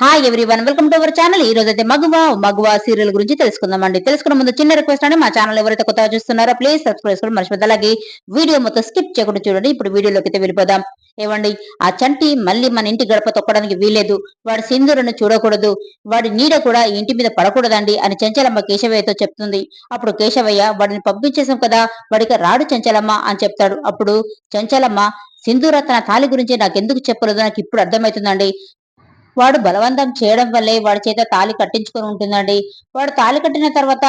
Hi one welcome to our channel ఈ రోజు అయితే మగువ మగువ సీరియల్ గురించి తెలుసుకుందామండి. తెలుసుకున్న ముందు చిన్న రిక్వెస్ట్ అండి. మా ఛానల్ ఎవరైతే కొత్తగా చూస్తున్నారో ప్లీజ్ సబ్స్క్రైబ్ చేసుకోండి అలాగే వీడియో మొత్తం స్కిప్ చేయకుండా చూడండి. ఇప్పుడు వీడియోలోకి అయితే వెళ్ళిపోదాం. ఏమండి? ఆ చంటి మళ్ళీ మన ఇంటి గడప తొక్కడానికి వీలేదు వాడి సింధురను చూడకూడదు. వాడి నీడ కూడా ఇంటి మీద పడకూడదండి అని చెంచలమ్మ కేశవయ్యతో చెప్తుంది. అప్పుడు కేశవయ్య వాడిని పంపించేసాం కదా వాడికి రాడు చెంచలమ్మ అని చెప్తాడు. అప్పుడు చెంచలమ్మ సింధూర తన తాలి గురించి నాకు ఎందుకు చెప్పలేదు? నాకు ఇప్పుడు అర్థమవుతుందండి. వాడు బలవంతం చేయడం వల్లే వాడి చేత తాళి కట్టించుకొని ఉంటుందండి. వాడు తాళి కట్టిన తర్వాత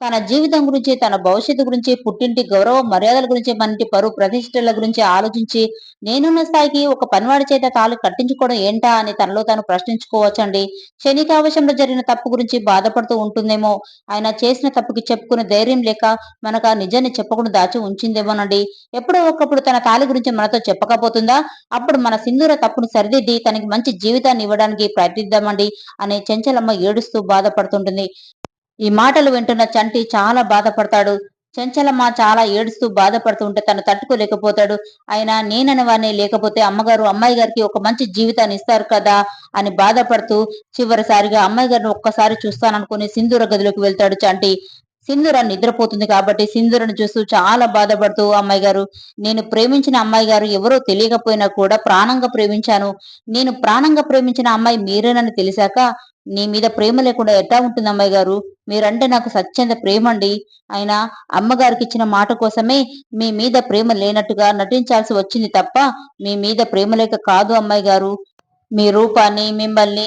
తన జీవితం గురించి తన భవిష్యత్తు గురించి పుట్టింటి గౌరవ మర్యాదల గురించి మన పరు పరువు ప్రతిష్టల గురించి ఆలోచించి నేనున్న స్థాయికి ఒక పనివాడి చేత తాళి కట్టించుకోవడం ఏంటా అని తనలో తాను ప్రశ్నించుకోవచ్చండి. క్షణికావశంలో జరిగిన తప్పు గురించి బాధపడుతూ ఉంటుందేమో. ఆయన చేసిన తప్పుకి చెప్పుకునే ధైర్యం లేక మనకు ఆ నిజాన్ని చెప్పకుండా దాచి ఉంచిందేమోనండి. ఎప్పుడో ఒకప్పుడు తన తాళి గురించి మనతో చెప్పకపోతుందా? అప్పుడు మన సింధూర తప్పును సరిదిద్ది తనకి మంచి జీవితాన్ని ఇవ్వడానికి ప్రయత్నిద్దామండి అనే చెంచలమ్మ ఏడుస్తూ బాధపడుతుంటుంది. ఈ మాటలు వింటున్న చంటి చాలా బాధపడతాడు. చెంచలమ్మ చాలా ఏడుస్తూ బాధపడుతుంటే తను తట్టుకోలేకపోతాడు. ఆయన నేనని వాడిని లేకపోతే అమ్మగారు అమ్మాయి గారికి ఒక మంచి జీవితాన్ని ఇస్తారు కదా అని బాధపడుతూ చివరిసారిగా అమ్మాయి గారిని ఒక్కసారి చూస్తాననుకుని సింధూర గదిలోకి వెళ్తాడు చంటి. సింధూర నిద్రపోతుంది కాబట్టి సింధూరను చూస్తూ చాలా బాధపడుతూ అమ్మాయి గారు నేను ప్రేమించిన అమ్మాయి గారు ఎవరో తెలియకపోయినా కూడా ప్రాణంగా ప్రేమించాను. నేను ప్రాణంగా ప్రేమించిన అమ్మాయి మీరేనని తెలిసాక నీ మీద ప్రేమ లేకుండా ఎట్టా ఉంటుంది అమ్మాయి గారు? మీరంటే నాకు సత్యంత ప్రేమ అండి అయినా అమ్మగారికి ఇచ్చిన మాట కోసమే మీ మీద ప్రేమ లేనట్టుగా నటించాల్సి వచ్చింది తప్ప మీ మీద ప్రేమ లేక కాదు అమ్మాయి గారు. మీ రూపాన్ని మిమ్మల్ని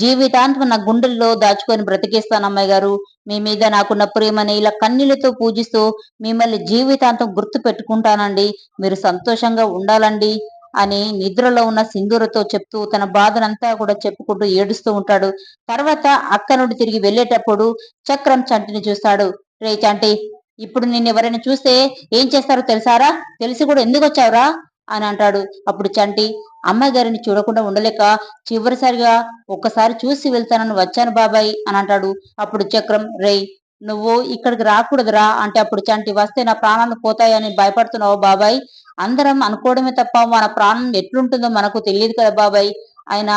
జీవితాంతం నా గుండెల్లో దాచుకొని బ్రతికేస్తాను అమ్మాయి గారు. మీ మీద నాకున్న ప్రేమని ఇలా కన్నీళ్ళతో పూజిస్తూ మిమ్మల్ని జీవితాంతం గుర్తు పెట్టుకుంటానండి. మీరు సంతోషంగా ఉండాలండి అని నిద్రలో ఉన్న సింధూరతో చెప్తూ తన బాధనంతా కూడా చెప్పుకుంటూ ఏడుస్తూ ఉంటాడు. తర్వాత అక్క నుండి తిరిగి వెళ్ళేటప్పుడు చక్రం చంటిని చూస్తాడు. రే చంటి ఇప్పుడు నిన్ను ఎవరైనా చూస్తే ఏం చేస్తారో తెలుసారా? తెలిసి కూడా ఎందుకు వచ్చావురా? అని అంటాడు. అప్పుడు చంటి అమ్మాయి గారిని చూడకుండా ఉండలేక చివరిసారిగా ఒక్కసారి చూసి వెళ్తానని వచ్చాను బాబాయ్ అని అంటాడు. అప్పుడు చక్రం రే నువ్వు ఇక్కడికి రాకూడదురా అంటే అప్పుడు చంటి వస్తే నా ప్రాణాలు పోతాయని భయపడుతున్నావు బాబాయ్. అందరం అనుకోవడమే తప్ప మన ప్రాణం ఎట్లుంటుందో మనకు తెలియదు కదా బాబాయ్. ఆయన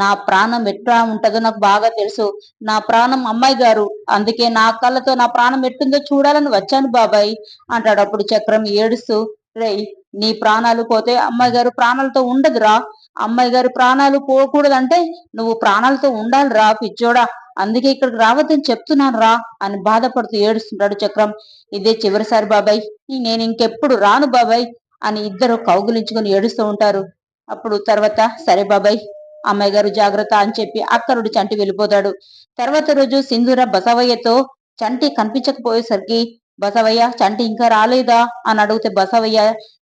నా ప్రాణం ఎట్లా ఉంటుందో నాకు బాగా తెలుసు. నా ప్రాణం అమ్మాయి గారు. అందుకే నా కళ్ళతో నా ప్రాణం ఎట్టుందో చూడాలని వచ్చాను బాబాయ్ అంటాడు అప్పుడు చక్రం ఏడుస్తూ రే నీ ప్రాణాలు పోతే అమ్మాయి గారు ప్రాణాలతో ఉండదురా. అమ్మాయి గారి ప్రాణాలు పోకూడదంటే నువ్వు ప్రాణాలతో ఉండాలిరా పిచ్చోడా. అందుకే ఇక్కడికి రావద్దని చెప్తున్నాను రా అని బాధపడుతూ ఏడుస్తుంటాడు చక్రం. ఇదే చివరిసారి బాబాయ్. నేను ఇంకెప్పుడు రాను బాబాయ్ అని ఇద్దరు కౌగులించుకుని ఏడుస్తూ ఉంటారు. అప్పుడు తర్వాత సరే బాబాయ్. అమ్మాయి గారు జాగ్రత్త అని చెప్పి అక్కరుడు చంటి వెళ్ళిపోతాడు. తర్వాత రోజు సింధూర బసవయ్యతో చంటి కనిపించకపోయేసరికి బసవయ్య చంటి ఇంకా రాలేదా? అని అడిగితే బసవయ్య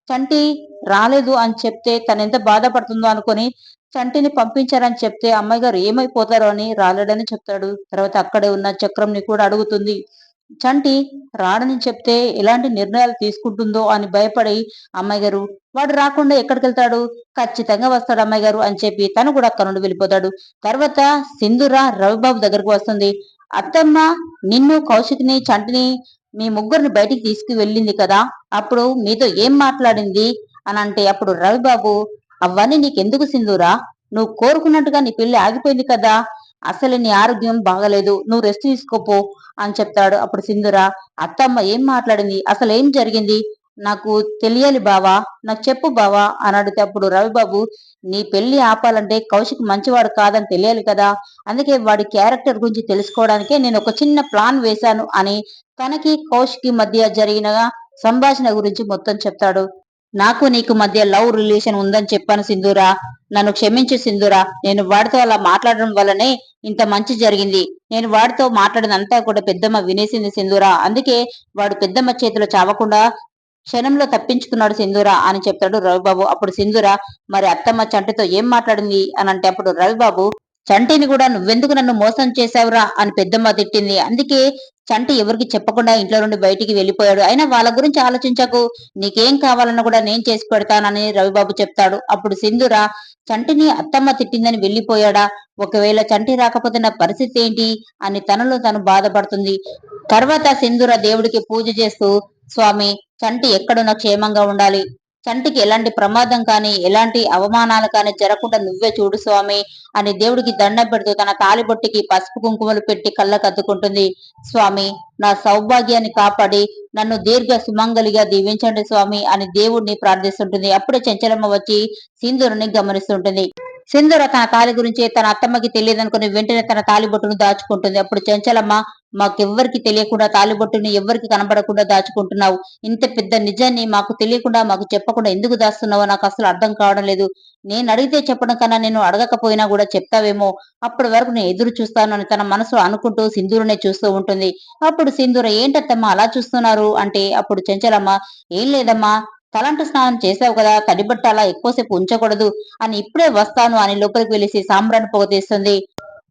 చంటి రాలేదు అని చెప్తే తన ఎంత బాధపడుతుందో అనుకుని చంటిని పంపించారని చెప్తే అమ్మాయి గారు ఏమైపోతారో అని రాలేడని చెప్తాడు. తర్వాత అక్కడే ఉన్న చక్రంని కూడా అడుగుతుంది. చంటి రాడని చెప్తే ఎలాంటి నిర్ణయాలు తీసుకుంటుందో అని భయపడి అమ్మాయి గారు వాడు రాకుండా ఎక్కడికి వెళ్తాడు? ఖచ్చితంగా వస్తాడు అమ్మాయి గారు అని చెప్పి తను కూడా అక్కడ నుండి వెళ్ళిపోతాడు. తర్వాత సింధుర రవిబాబు దగ్గరకు వస్తుంది. అత్తమ్మ నిన్ను కౌశిక్ని చంటిని మీ ముగ్గురిని బయటికి తీసుకు వెళ్ళింది కదా? అప్పుడు మీతో ఏం మాట్లాడింది? అని అంటే అప్పుడు రవిబాబు అవన్నీ నీకెందుకు సింధూరా? నువ్వు కోరుకున్నట్టుగా నీ పెళ్ళి ఆగిపోయింది కదా? అసలు నీ ఆరోగ్యం బాగలేదు. నువ్వు రెస్ట్ తీసుకోపో అని చెప్తాడు అప్పుడు సింధుర. అత్తమ్మ ఏం మాట్లాడింది? అసలు ఏం జరిగింది? నాకు తెలియాలి బావా నాకు చెప్పు బావా అని అడిగితే అప్పుడు రవిబాబు నీ పెళ్ళి ఆపాలంటే కౌశిక్ మంచివాడు కాదని తెలియాలి కదా. అందుకే వాడి క్యారెక్టర్ గురించి తెలుసుకోవడానికే నేను ఒక చిన్న ప్లాన్ వేశాను అని తనకి కౌశిక్ మధ్య జరిగిన సంభాషణ గురించి మొత్తం చెప్తాడు. నాకు నీకు మధ్య లవ్ రిలేషన్ ఉందని చెప్పాను సింధూరా. నన్ను క్షమించు సింధూరా. నేను వాడితో అలా మాట్లాడడం వల్లనే ఇంత మంచి జరిగింది. నేను వాడితో మాట్లాడినంతా కూడా పెద్దమ్మ వినేసింది సింధూరా. అందుకే వాడు పెద్దమ్మ చేతిలో చావకుండా క్షణంలో తప్పించుకున్నాడు సింధూర అని చెప్తాడు రవిబాబు. అప్పుడు సింధూర మరి అత్తమ్మ చంటితో ఏం మాట్లాడింది? అని అంటే అప్పుడు రవిబాబు చంటిని కూడా నువ్వెందుకు నన్ను మోసం చేశావురా? అని పెద్దమ్మ తిట్టింది. అందుకే చంటి ఎవరికి చెప్పకుండా ఇంట్లో నుండి బయటికి వెళ్ళిపోయాడు. అయినా వాళ్ళ గురించి ఆలోచించకు. నీకేం కావాలన్నా కూడా నేను చేసి పెడతానని రవిబాబు చెప్తాడు. అప్పుడు సింధూర చంటిని అత్తమ్మ తిట్టిందని వెళ్ళిపోయాడా? ఒకవేళ చంటి రాకపోతే నా పరిస్థితి ఏంటి? అని తనలో తను బాధపడుతుంది. తర్వాత సింధూర దేవుడికి పూజ చేస్తూ స్వామి చంటి ఎక్కడున్నా క్షేమంగా ఉండాలి. చంటికి ఎలాంటి ప్రమాదం కానీ ఎలాంటి అవమానాలు కానీ జరగకుండా నువ్వే చూడు స్వామి అని దేవుడికి దండం పెడుతూ తన తాలిబొట్టికి పసుపు కుంకుమలు పెట్టి కళ్ళకు అద్దుకుంటుంది స్వామి నా సౌభాగ్యాన్ని కాపాడి నన్ను దీర్ఘ సుమంగలిగా దీవించండి స్వామి అని దేవుడిని ప్రార్థిస్తుంటుంది. అప్పుడే చెంచలమ్మ వచ్చి సింధూరుని గమనిస్తుంటుంది. సింధూర తన తాలి గురించి తన అత్తమ్మకి తెలియదనుకుని వెంటనే తన తాలిబొట్టును దాచుకుంటుంది. అప్పుడు చెంచలమ్మ మాకెవ్వరికి తెలియకుండా తాలిబొట్టుని ఎవ్వరికి కనబడకుండా దాచుకుంటున్నావు? ఇంత పెద్ద నిజాన్ని మాకు తెలియకుండా మాకు చెప్పకుండా ఎందుకు దాస్తున్నావో నాకు అసలు అర్థం కావడం లేదు. నేను అడిగితే చెప్పడం కన్నా నేను అడగకపోయినా కూడా చెప్తావేమో? అప్పటి వరకు నేను ఎదురు చూస్తాను అని తన మనసులో అనుకుంటూ సింధూరునే చూస్తూ ఉంటుంది. అప్పుడు సింధూర ఏంటత్తమ్మా అలా చూస్తున్నారు? అంటే అప్పుడు చెంచలమ్మ ఏం లేదమ్మా తలంటు స్నానం చేసావు కదా తడిబట్ట అలా ఎక్కువసేపు ఉంచకూడదు అని ఇప్పుడే వస్తాను అని లోపలికి వెలిసి సాంబ్రాన్ని పొగ తీస్తుంది.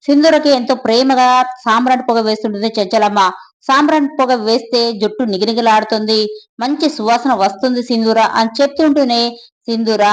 సింధూరకి ఎంతో ప్రేమగా సాంబ్రాన్ని పొగ వేస్తుంటుంది చెంచలమ్మ. సాంబ్రాన్ పొగ వేస్తే జుట్టు నిగినిగిలాడుతుంది. మంచి సువాసన వస్తుంది సింధూర అని చెప్తుంటూనే సింధూర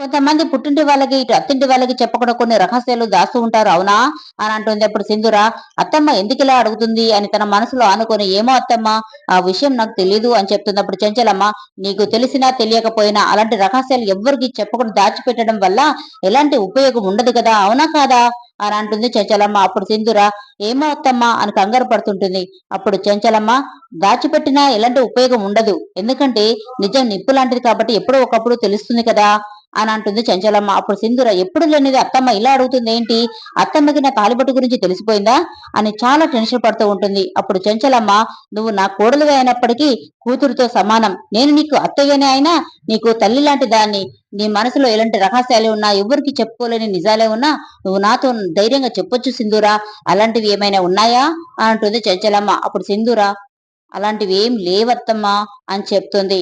కొంతమంది పుట్టింటి వాళ్ళకి ఇటు అత్తింటి వాళ్ళకి చెప్పకుండా కొన్ని రహస్యాలు దాస్తూ ఉంటారు. అవునా? అని అంటుంది అప్పుడు సింధుర. అత్తమ్మ ఎందుకు ఇలా అడుగుతుంది? అని తన మనసులో ఆనుకొని ఏమో అత్తమ్మ ఆ విషయం నాకు తెలియదు అని చెప్తుంది అప్పుడు చెంచలమ్మ. నీకు తెలిసినా తెలియకపోయినా అలాంటి రహస్యాలు ఎవ్వరికి చెప్పకుండా దాచిపెట్టడం వల్ల ఎలాంటి ఉపయోగం ఉండదు కదా? అవునా కాదా? అని అంటుంది చెంచలమ్మ. అప్పుడు సింధుర ఏమో అత్తమ్మ అని కంగారు పడుతుంటుంది. అప్పుడు చెంచలమ్మ దాచిపెట్టినా ఎలాంటి ఉపయోగం ఉండదు. ఎందుకంటే నిజం నిప్పు లాంటిది కాబట్టి ఎప్పుడో ఒకప్పుడు తెలుస్తుంది కదా. అని అంటుంది చంచలమ్మ. అప్పుడు సింధుర ఎప్పుడు లేనిది అత్తమ్మ ఇలా అడుగుతుంది ఏంటి? అత్తమ్మకి నా తాలిబొట్టు గురించి తెలిసిపోయిందా? అని చాలా టెన్షన్ పడుతూ ఉంటుంది. అప్పుడు చంచలమ్మ నువ్వు నా కోడలుగా అయినప్పటికీ కూతురుతో సమానం. నేను నీకు అత్తయ్యనే అయినా నీకు తల్లి లాంటి దాన్ని. నీ మనసులో ఎలాంటి రహస్యాలు ఉన్నా ఎవరికి చెప్పుకోలేని నిజాలే ఉన్నా నువ్వు నాతో ధైర్యంగా చెప్పొచ్చు సింధూరా. అలాంటివి ఏమైనా ఉన్నాయా? అంటుంది చంచలమ్మ. అప్పుడు సింధూరా అలాంటివి ఏం లేవత్తమ్మా అని చెప్తుంది.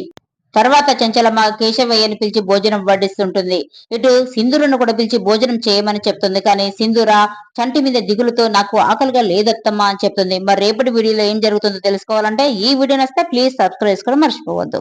తర్వాత చంచలమ్మ కేశవయ్యని పిలిచి భోజనం వడ్డిస్తుంటుంది. ఇటు సింధులను కూడా పిలిచి భోజనం చేయమని చెప్తుంది. కానీ సింధురా చంటి మీద దిగులుతో నాకు ఆకలిగా లేదత్తమ్మా అని చెప్తుంది. మరి రేపటి వీడియోలో ఏం జరుగుతుందో తెలుసుకోవాలంటే ఈ వీడియో నస్తే ప్లీజ్ సబ్స్క్రైబ్ చేసుకోవడం మర్చిపోవద్దు.